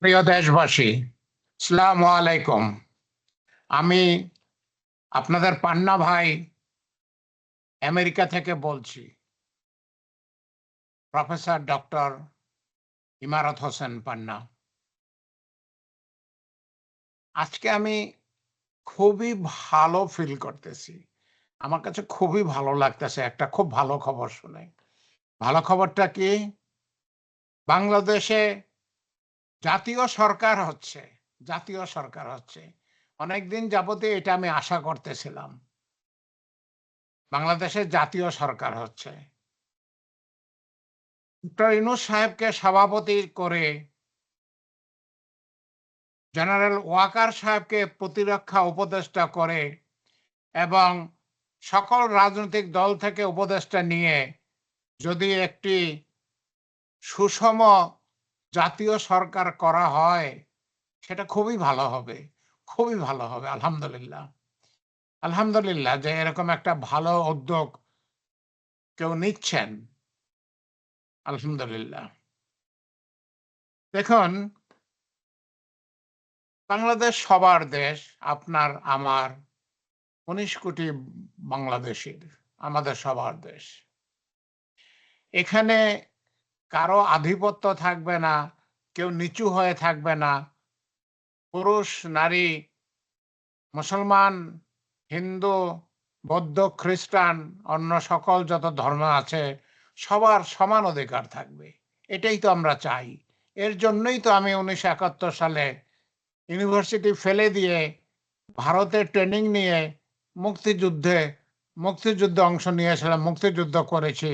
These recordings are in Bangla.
প্রিয় দেশবাসী সালাম আলাইকুম। আমি আপনাদের পান্না ভাই আমেরিকা থেকে বলছি। প্রফেসর ডক্টর ইমারত হোসেন পান্না। আজকে আমি খুবই ভালো ফিল করতেছি। আমার কাছে খুবই ভালো লাগতেছে, একটা খুব ভালো খবর শুনে। ভালো খবরটা কি? বাংলাদেশে জাতীয় সরকার হচ্ছে, জাতীয় সরকার হচ্ছে। অনেকদিন যাবতীয় এটা আমি আশা করতেছিলাম। বাংলাদেশের জাতীয় সরকার হচ্ছে। ডক্টর ইনুস সাহেবকে সভাপতি করে জেনারেল ওয়াকার সাহেবকে প্রতিরক্ষা উপদেষ্টা করে এবং সকল রাজনৈতিক দল থেকে উপদেষ্টা নিয়ে যদি একটি সুষম জাতীয় সরকার করা হয়, সেটা খুবই ভালো হবে, খুবই ভালো হবে, আলহামদুলিল্লাহ। আলহামদুলিল্লাহ যে এরকম একটা ভালো উদ্যোগ কেউ নিচ্ছেন, আলহামদুলিল্লাহ। দেখুন, বাংলাদেশ সবার দেশ, আপনার, আমার, উনিশ কোটি বাংলাদেশের, আমাদের সবার দেশ। এখানে কারও আধিপত্য থাকবে না, কেউ নিচু হয়ে থাকবে না। পুরুষ, নারী, মুসলমান, হিন্দু, বৌদ্ধ, খ্রিস্টান, অন্য সকল যত ধর্ম আছে, সবার সমান অধিকার থাকবে। এটাই তো আমরা চাই। এর জন্যই তো আমি উনিশশো একাত্তর সালে ইউনিভার্সিটি ফেলে দিয়ে ভারতে ট্রেনিং নিয়ে মুক্তিযুদ্ধে মুক্তিযুদ্ধে অংশ নিয়েছিলাম মুক্তিযুদ্ধ করেছি।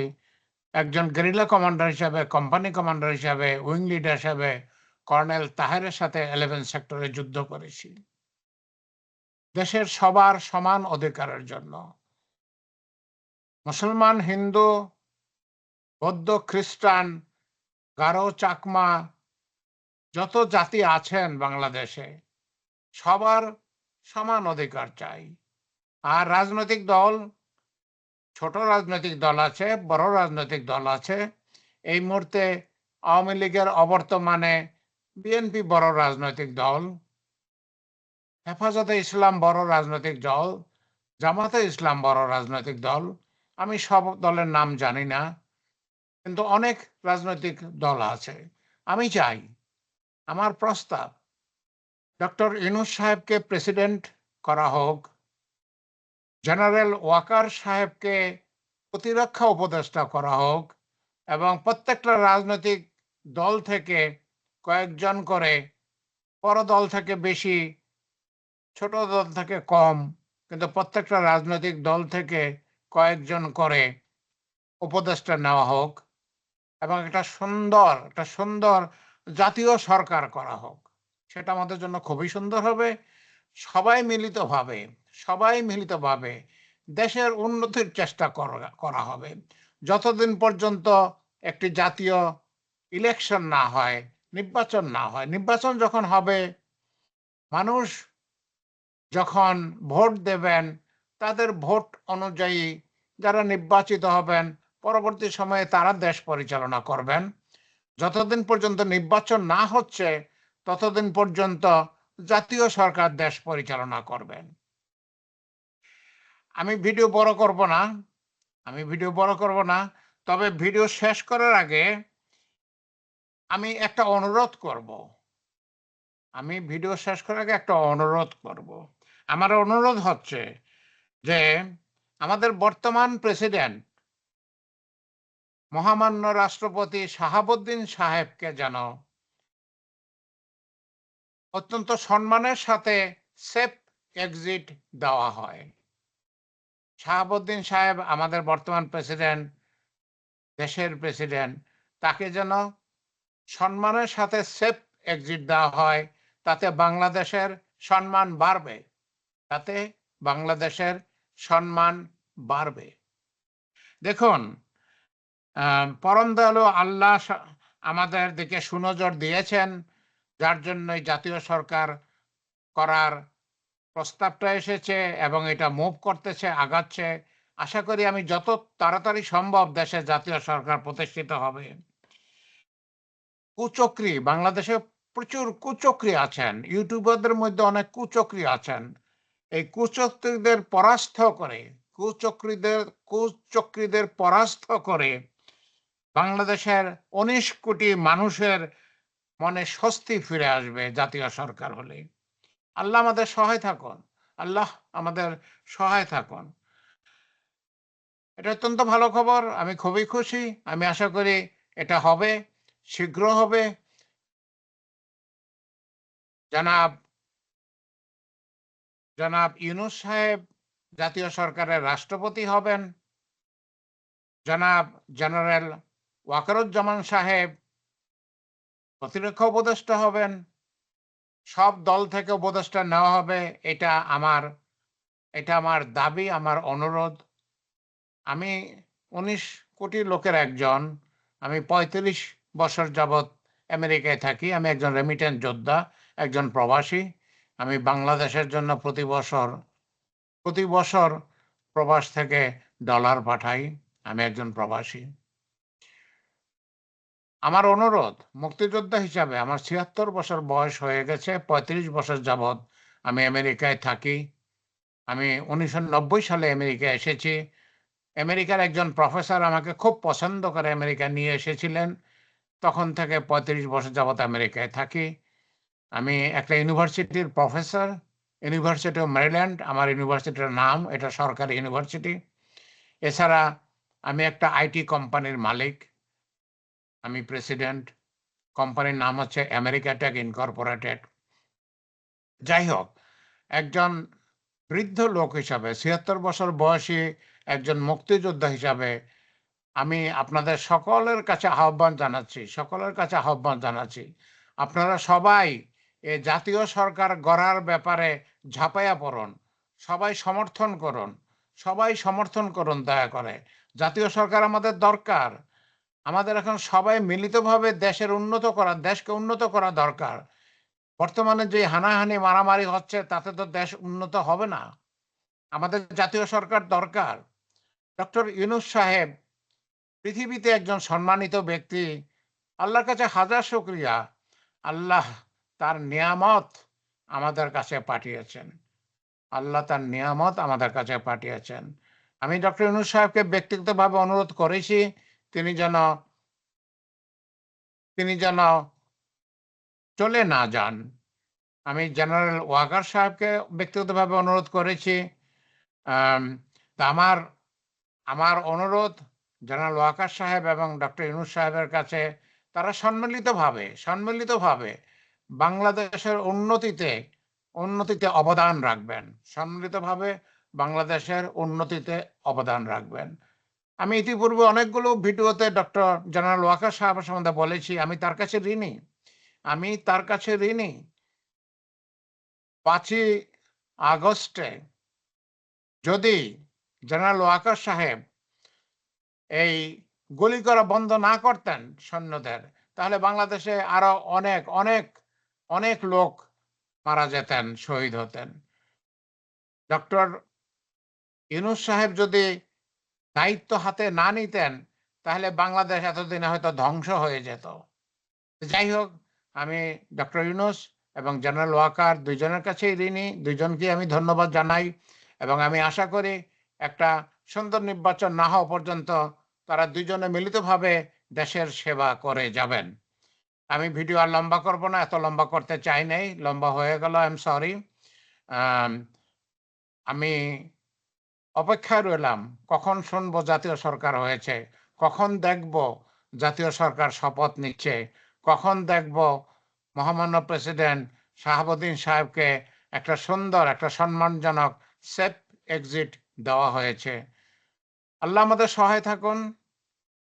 একজন গেরিলা কমান্ডার হিসাবে, কোম্পানি কমান্ডার হিসাবে, উইং লিডার হিসাবে কর্নেল তাহেরের সাথে ইলেভেন সেক্টরে যুদ্ধ করেছি। দেশের সবার সমান অধিকারের জন্য। মুসলমান, হিন্দু, বৌদ্ধ, খ্রিস্টান, গারো, চাকমা, যত জাতি আছেন বাংলাদেশে, সবার সমান অধিকার চাই। আর রাজনৈতিক দল ছোট রাজনৈতিক দল আছে, বড় রাজনৈতিক দল আছে। এই মুহূর্তে আওয়ামী লীগের অবর্তমানে বিএনপি বড় রাজনৈতিক দল, হেফাজতে ইসলাম বড় রাজনৈতিক দল, জামাতে ইসলাম বড় রাজনৈতিক দল। আমি সব দলের নাম জানি না, কিন্তু অনেক রাজনৈতিক দল আছে। আমি চাই, আমার প্রস্তাব, ডক্টর ইনুস সাহেবকে প্রেসিডেন্ট করা হোক জেনারেল ওয়াকার সাহেবকে প্রতিরক্ষা উপদেষ্টা করা হোক এবং প্রত্যেকটা রাজনৈতিক দল থেকে কয়েকজন করে বড় দল থেকে বেশি, ছোট দল থেকে কম, কিন্তু প্রত্যেকটা রাজনৈতিক দল থেকে কয়েকজন করে উপদেষ্টা নেওয়া হোক এবং একটা সুন্দর একটা সুন্দর জাতীয় সরকার করা হোক। সেটা আমাদের জন্য খুবই সুন্দর হবে। সবাই মিলিতভাবে সবাই মিলিতভাবে দেশের উন্নতির চেষ্টা করা হবে। যতদিন পর্যন্ত একটি জাতীয় ইলেকশন না হয়, নির্বাচন না হয়, নির্বাচন যখন হবে, মানুষ যখন ভোট দেবেন, তাদের ভোট অনুযায়ী যারা নির্বাচিত হবেন, পরবর্তী সময়ে তারা দেশ পরিচালনা করবেন। যতদিন পর্যন্ত নির্বাচন না হচ্ছে, ততদিন পর্যন্ত জাতীয় সরকার দেশ পরিচালনা করবেন। আমি ভিডিও বড় করব না, আমি ভিডিও বড় করব না, তবে ভিডিও শেষ করার আগে আমি একটা অনুরোধ করব। আমি ভিডিও শেষ করার আগে একটা অনুরোধ করব। আমার অনুরোধ হচ্ছে যে আমাদের বর্তমান প্রেসিডেন্ট মহামান্য রাষ্ট্রপতি শাহাবুদ্দিন সাহেবকে যেন অত্যন্ত সম্মানের সাথে সেফ এক্সিট দেওয়া হয়। শাহাবুদ্দিন সাহেব আমাদের বর্তমান প্রেসিডেন্ট, দেশের প্রেসিডেন্ট, তাকে যেন সম্মানের সাথে সেফ এক্সিট দেওয়া হয়, তাতে বাংলাদেশের সম্মান বাড়বে, তাতে বাংলাদেশের সম্মান বাড়বে। দেখুন পরম দয়ালু আল্লাহ আমাদের দিকে সুনজর দিয়েছেন যার জন্য জাতীয় সরকার করার প্রস্তাবটা এসেছে এবং এটা মুভ করতেছে, আগাচ্ছে। আশা করি আমি যত তাড়াতাড়ি সম্ভব দেশে জাতীয় সরকার প্রতিষ্ঠিত হবে। কুচক্রি বাংলাদেশে প্রচুর কুচক্রী আছেন। ইউটিউবারদের মধ্যে অনেক কুচক্রী আছেন। এই কুচক্রীদের পরাস্ত করে, কুচক্রীদের কুচক্রীদের পরাস্ত করে বাংলাদেশের উনিশ কোটি মানুষের মনে স্বস্তি ফিরে আসবে জাতীয় সরকার হলে। আল্লাহ আমাদের সহায় থাকুন। আল্লাহ আমাদের সহায় থাকুন। এটা অত্যন্ত ভালো খবর, আমি খুবই খুশি। আমি আশা করি এটা হবে, শীঘ্র হবে। জনাব জনাব ইউনুস সাহেব জাতীয় সরকারের রাষ্ট্রপতি হবেন। জনাব জেনারেল ওয়াকারুজ্জামান সাহেব প্রতিরক্ষা উপদেষ্টা হবেন, সব দল থেকে উপদেষ্টা নেওয়া হবে, এটা আমার এটা আমার দাবি, আমার অনুরোধ। আমি উনিশ কোটি লোকের একজন, আমি পঁয়ত্রিশ বছর যাবৎ আমেরিকায় থাকি, আমি একজন রেমিটেন্স যোদ্ধা, একজন প্রবাসী, আমি বাংলাদেশের জন্য প্রতি বছর প্রতি বছর প্রবাস থেকে ডলার পাঠাই, আমি একজন প্রবাসী। আমার অনুরোধ, মুক্তিযোদ্ধা হিসাবে আমার ছিয়াত্তর বছর বয়স হয়ে গেছে, পঁয়ত্রিশ বছর যাবৎ আমি আমেরিকায় থাকি। আমি উনিশশো নব্বই সালে আমেরিকায় এসেছি। আমেরিকার একজন প্রফেসর আমাকে খুব পছন্দ করে আমেরিকা নিয়ে এসেছিলেন। তখন থেকে পঁয়ত্রিশ বছর যাবৎ আমেরিকায় থাকি। আমি একটা ইউনিভার্সিটির প্রফেসর, ইউনিভার্সিটি অফ মেরিল্যান্ড আমার ইউনিভার্সিটির নাম, এটা সরকারি ইউনিভার্সিটি। এছাড়া আমি একটা আইটি কোম্পানির মালিক। আমি প্রেসিডেন্ট কোম্পানির নাম হচ্ছে আমেরিকা টেক ইনকর্পোরেটেড যাই হোক, একজন বৃদ্ধ লোক হিসাবে, ছিয়াত্তর বছর বয়সী একজন মুক্তিযোদ্ধা হিসাবে আমি আপনাদের সকলের কাছে আহ্বান জানাচ্ছি, সকলের কাছে আহ্বান জানাচ্ছি। আপনারা সবাই এ জাতীয় সরকার গড়ার ব্যাপারে ঝাঁপাইয়া পড়ুন, সবাই সমর্থন করুন, সবাই সমর্থন করুন দয়া করে। জাতীয় সরকার আমাদের দরকার আমাদের এখন সবাই মিলিতভাবে দেশের উন্নত করা, দেশকে উন্নত করা দরকার। বর্তমানে যে হানাহানি, মারামারি হচ্ছে, তাতে তো দেশ উন্নত হবে না। আমাদের জাতীয় সরকার দরকার। ডক্টর ইউনুস সাহেব পৃথিবীতে একজন সম্মানিত ব্যক্তি। আল্লাহর কাছে হাজার শুক্রিয়া। আল্লাহ তার নিয়ামত আমাদের কাছে পাঠিয়েছেন। আল্লাহ তার নিয়ামত আমাদের কাছে পাঠিয়েছেন। আমি ডক্টর ইউনুস সাহেবকে ব্যক্তিগতভাবে অনুরোধ করেছি তিনি যেন তিনি যেন চলে না যান। আমি জেনারেল ওয়াকার সাহেবকে ব্যক্তিগতভাবে অনুরোধ করেছি। আমার আমার অনুরোধ জেনারেল ওয়াকার সাহেব এবং ডক্টর ইউনুস সাহেবের কাছে, তারা সম্মিলিতভাবে সম্মিলিতভাবে বাংলাদেশের উন্নতিতে উন্নতিতে অবদান রাখবেন। সম্মিলিতভাবে বাংলাদেশের উন্নতিতে অবদান রাখবেন। আমি ইতিপূর্বে অনেকগুলো ভিডিওতে ডক্টর জেনারেল ওয়াকার সাহেবের সম্বন্ধে বলেছি, আমি তার কাছে ঋণী। আমি তার কাছে ঋণী। পাঁচই আগস্টে যদি জেনারেল ওয়াকার সাহেব এই গুলি করা বন্ধ না করতেন সৈন্যদের, তাহলে বাংলাদেশে আরও অনেক অনেক অনেক লোক মারা যেতেন, শহীদ হতেন। ডক্টর ইউনুস সাহেব যদি দায়িত্ব হাতে না নিতেন, তাহলে বাংলাদেশ এতদিনে হয়তো ধ্বংস হয়ে যেত। যাই হোক, আমি ডক্টর ইউনুস এবং জেনারেল ওয়াকার দুইজনের কাছেই ঋণী দুইজনকে আমি ধন্যবাদ জানাই এবং আমি আশা করি একটা সুন্দর নির্বাচন না হওয়া পর্যন্ত তারা দুইজনে মিলিতভাবে দেশের সেবা করে যাবেন। আমি ভিডিও আর লম্বা করব না, এত লম্বা করতে চাই নাই, লম্বা হয়ে গেল আই এম সরি আমি অপেক্ষায় রইলাম, কখন শুনব জাতীয় সরকার হয়েছে? কখন দেখব জাতীয় সরকার শপথ নিচ্ছে? কখন দেখব মহামান্য প্রেসিডেন্ট শাহাবুদ্দিন সাহেবকে একটা সুন্দর, একটা সম্মানজনক সেফ এক্সিট দেওয়া হয়েছে। আল্লাহ আমাদের সহায় থাকুন।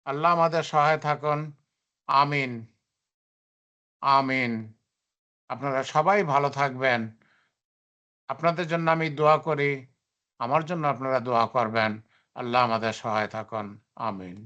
আল্লাহ আমাদের সহায় থাকুন। আমিন। আমিন। আপনারা সবাই ভালো থাকবেন। আপনাদের জন্য আমি দোয়া করি। আমার জন্য আপনারা দোয়া করবেন। আল্লাহ আমাদের সহায় থাকুন। আমিন।